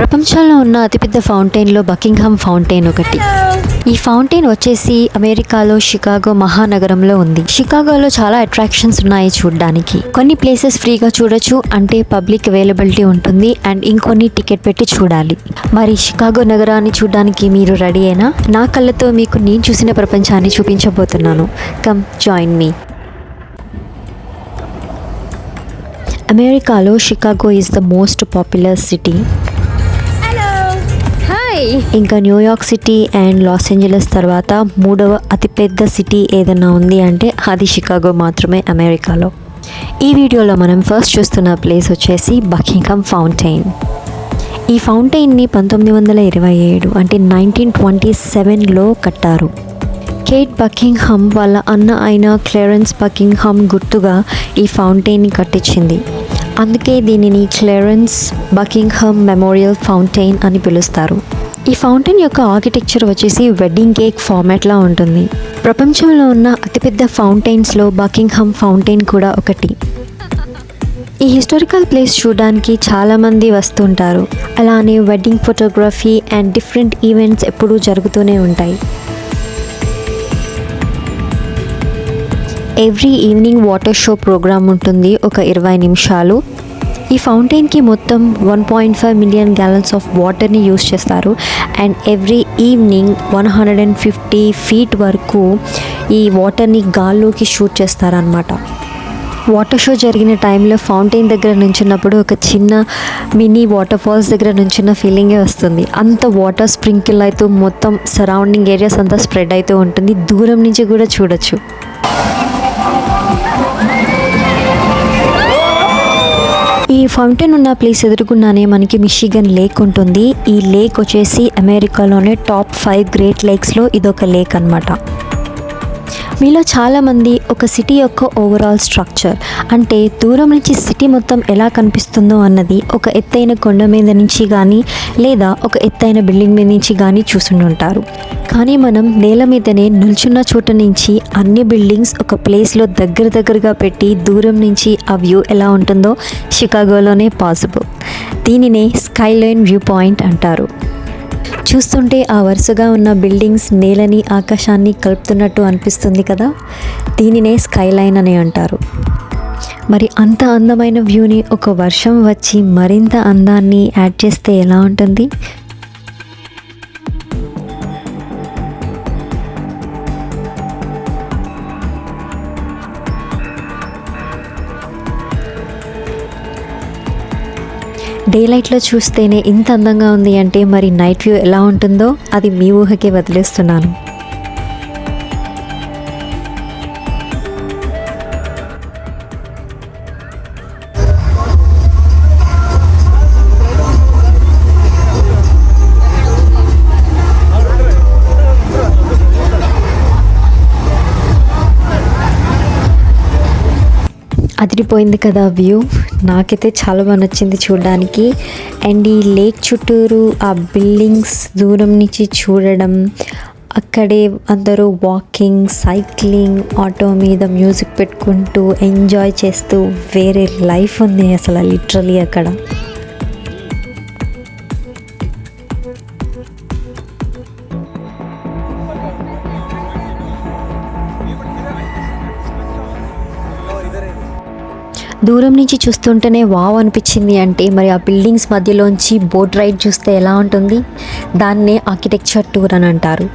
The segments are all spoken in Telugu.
ప్రపంచంలో ఉన్న అతిపెద్ద ఫౌంటైన్లో బకింగ్హామ్ ఫౌంటైన్ ఒకటి. ఈ ఫౌంటైన్ వచ్చేసి అమెరికాలో షికాగో మహానగరంలో ఉంది. షికాగోలో చాలా అట్రాక్షన్స్ ఉన్నాయి చూడడానికి. కొన్ని ప్లేసెస్ ఫ్రీగా చూడొచ్చు అంటే పబ్లిక్ అవైలబిలిటీ ఉంటుంది అండ్ ఇంకొన్ని టికెట్ పెట్టి చూడాలి. మరి షికాగో నగరాన్ని చూడడానికి మీరు రెడీ అయినా నా కళ్ళతో మీకు నేను చూసిన ప్రపంచాన్ని చూపించబోతున్నాను. Come join me. అమెరికాలో Chicago is the most popular city ఇంకా New York city and Los Angeles తర్వాత మూడవ అతిపెద్ద సిటీ ఏదైనా ఉంది అంటే అది షికాగో మాత్రమే అమెరికాలో. ఈ వీడియోలో మనం ఫస్ట్ చూస్తున్న ప్లేస్ వచ్చేసి బకింగ్హమ్ ఫౌంటైన్ ఈ ఫౌంటైన్ని పంతొమ్మిది వందల ఇరవై ఏడు అంటే నైన్టీన్ ట్వంటీ సెవెన్లో కట్టారు. కేట్ బకింగ్హమ్ వాళ్ళ అన్న అయిన క్లెరెన్స్ బకింగ్హమ్ గుర్తుగా ఈ ఫౌంటైన్ని కట్టించింది. అందుకే దీనిని క్లెరెన్స్ బకింగ్హమ్ మెమోరియల్ ఫౌంటైన్ అని పిలుస్తారు. ఈ ఫౌంటైన్ యొక్క ఆర్కిటెక్చర్ వచ్చేసి వెడ్డింగ్ కేక్ ఫార్మాట్లా ఉంటుంది. ప్రపంచంలో ఉన్న అతిపెద్ద ఫౌంటైన్స్లో బకింగ్హమ్ ఫౌంటైన్ కూడా ఒకటి. ఈ హిస్టారికల్ ప్లేస్ చూడడానికి చాలామంది వస్తుంటారు. అలానే wedding photography and different events ఎప్పుడూ జరుగుతూనే ఉంటాయి. Every evening water show programme ఉంటుంది. ఒక ఇరవై నిమిషాలు. ఈ ఫౌంటైన్కి మొత్తం one point five million gallons of వాటర్ని యూస్ చేస్తారు. And every evening one hundred and fifty feet వరకు ఈ వాటర్ని గాల్లోకి షూట్ చేస్తారనమాట వాటర్ షో జరిగిన టైంలో ఫౌంటైన్ దగ్గర నుంచినప్పుడు ఒక చిన్న మినీ వాటర్ ఫాల్స్ దగ్గర నుంచిన ఫీలింగే వస్తుంది. అంత వాటర్ స్ప్రింకిల్ అవుతూ మొత్తం సరౌండింగ్ ఏరియాస్ అంతా స్ప్రెడ్ అవుతూ ఉంటుంది. దూరం నుంచి కూడా చూడొచ్చు. ఫౌంటైన్ ఉన్న ప్లేస్ ఎదురుగుండానే మనకి మిషిగన్ లేక్ ఉంటుంది. ఈ లేక్ వచ్చేసి అమెరికాలోనే టాప్ ఫైవ్ గ్రేట్ లేక్స్లో ఇదొక లేక్ అన్నమాట. మీలో చాలామంది ఒక సిటీ యొక్క ఓవరాల్ స్ట్రక్చర్ అంటే దూరం నుంచి సిటీ మొత్తం ఎలా కనిపిస్తుందో అన్నది ఒక ఎత్తైన కొండ మీద నుంచి కానీ లేదా ఒక ఎత్తైన బిల్డింగ్ మీద నుంచి కానీ చూసుంటారు కానీ మనం నేల మీదనే నిల్చున్న చోట నుంచి అన్ని బిల్డింగ్స్ ఒక ప్లేస్లో దగ్గర దగ్గరగా పెట్టి దూరం నుంచి ఆ వ్యూ ఎలా ఉంటుందో షికాగోలోనే పాసిబుల్. దీనినే స్కైలైన్ వ్యూ పాయింట్ అంటారు. చూస్తుంటే ఆ వరుసగా ఉన్న బిల్డింగ్స్ నేలని ఆకాశాన్ని కలుపుతున్నట్టు అనిపిస్తుంది కదా? దీనినే స్కైలైన్ అని అంటారు. మరి అంత అందమైన వ్యూని ఒక వర్షం వచ్చి మరింత అందాన్ని యాడ్ చేస్తే ఎలా ఉంటుంది? డే లైట్లో చూస్తేనే ఇంత అందంగా ఉంది అంటే మరి నైట్ వ్యూ ఎలా ఉంటుందో అది మీ ఊహకే వదిలేస్తున్నాను. అదిరిపోయింది కదా వ్యూ. నాకైతే చాలా బాగా నచ్చింది చూడడానికి. అండ్ ఈ లేక్ చుట్టూరు ఆ బిల్డింగ్స్ దూరం నుంచి చూడడం అక్కడే అందరూ వాకింగ్ సైక్లింగ్ ఆటో మీద మ్యూజిక్ పెట్టుకుంటూ ఎంజాయ్ చేస్తూ వేరే లైఫ్ ఉంది అసలు లిటరలీ అక్కడ. దూరం నుంచి చూస్తుంటేనే వావ్ అనిపించింది అంటే మరి ఆ బిల్డింగ్స్ మధ్యలోంచి బోట్ రైడ్ చూస్తే ఎలా ఉంటుంది? దాన్నే ఆర్కిటెక్చర్ టూర్ అని అంటారు.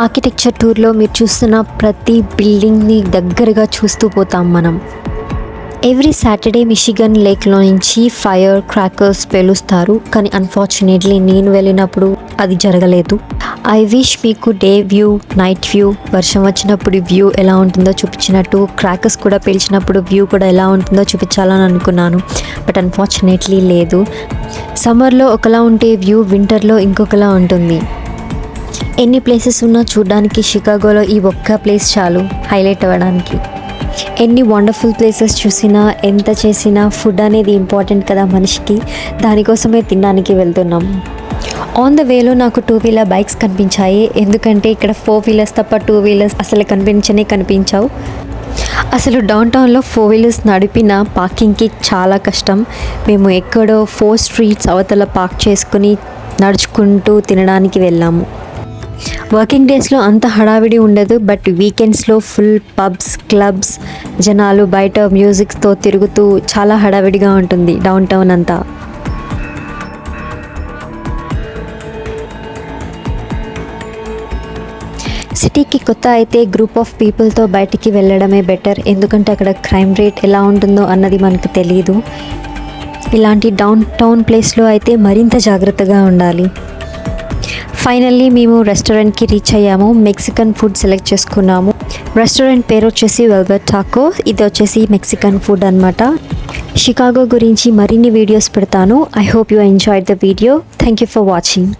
ఆర్కిటెక్చర్ టూర్లో మీరు చూస్తున్న ప్రతి బిల్డింగ్ని దగ్గరగా చూస్తూ పోతాం మనం. ఎవ్రీ సాటర్డే మిషిగన్ లేక్లో నుంచి ఫైర్ క్రాకర్స్ పేలుస్తారు. కానీ అన్ఫార్చునేట్లీ నేను వెళ్ళినప్పుడు అది జరగలేదు. ఐ విష్ మీకు డే వ్యూ నైట్ వ్యూ వర్షం వచ్చినప్పుడు వ్యూ ఎలా ఉంటుందో చూపించినట్టు. క్రాకర్స్ కూడా పేల్చినప్పుడు వ్యూ కూడా ఎలా ఉంటుందో చూపించాలని అనుకున్నాను. బట్ అన్ఫార్చునేట్లీ లేదు. సమ్మర్లో ఒకలా ఉంటే వ్యూ వింటర్లో ఇంకొకలా ఉంటుంది. ఎన్ని ప్లేసెస్ ఉన్నా చూడడానికి షికాగోలో ఈ ఒక్క ప్లేస్ చాలు. హైలైట్ అవ్వడానికి. ఎన్ని వండర్ఫుల్ ప్లేసెస్ చూసినా ఎంత చేసినా ఫుడ్ అనేది ఇంపార్టెంట్ కదా మనిషికి. దానికోసమే తినడానికి వెళ్తున్నాం. ఆన్ ద వేలో నాకు టూ వీలర్ బైక్స్ కనిపించాయి. ఎందుకంటే ఇక్కడ ఫోర్ వీలర్స్ తప్ప టూ వీలర్స్ అసలు కనిపించనే కనిపించావు. అసలు డౌన్ టౌన్లో ఫోర్ వీలర్స్ నడిపిన పార్కింగ్కి చాలా కష్టం. మేము ఎక్కడో ఫోర్ స్ట్రీట్స్ అవతల పార్క్ చేసుకుని నడుచుకుంటూ తినడానికి వెళ్ళాము. వర్కింగ్ డేస్లో అంత హడావిడి ఉండదు బట్ వీకెండ్స్లో ఫుల్ పబ్స్ క్లబ్స్ జనాలు బయట మ్యూజిక్తో తిరుగుతూ చాలా హడావిడిగా ఉంటుంది డౌన్ టౌన్ అంతా. సిటీకి కొత్త అయితే గ్రూప్ ఆఫ్ పీపుల్తో బయటికి వెళ్ళడమే బెటర్. ఎందుకంటే అక్కడ క్రైమ్ రేట్ ఎలా ఉంటుందో అన్నది మనకు తెలియదు ఇలాంటి డౌన్ టౌన్ ప్లేస్లో అయితే మరింత జాగ్రత్తగా ఉండాలి. ఫైనల్లీ మేము రెస్టారెంట్కి రీచ్ అయ్యాము. మెక్సికన్ ఫుడ్ సెలెక్ట్ చేసుకున్నాము. రెస్టారెంట్ పేరు వచ్చేసి వెల్వెట్ టాకో ఇది వచ్చేసి మెక్సికన్ ఫుడ్ అనమాట షికాగో గురించి మరిన్ని వీడియోస్ పెడతాను. I hope you enjoy the video thank you for watching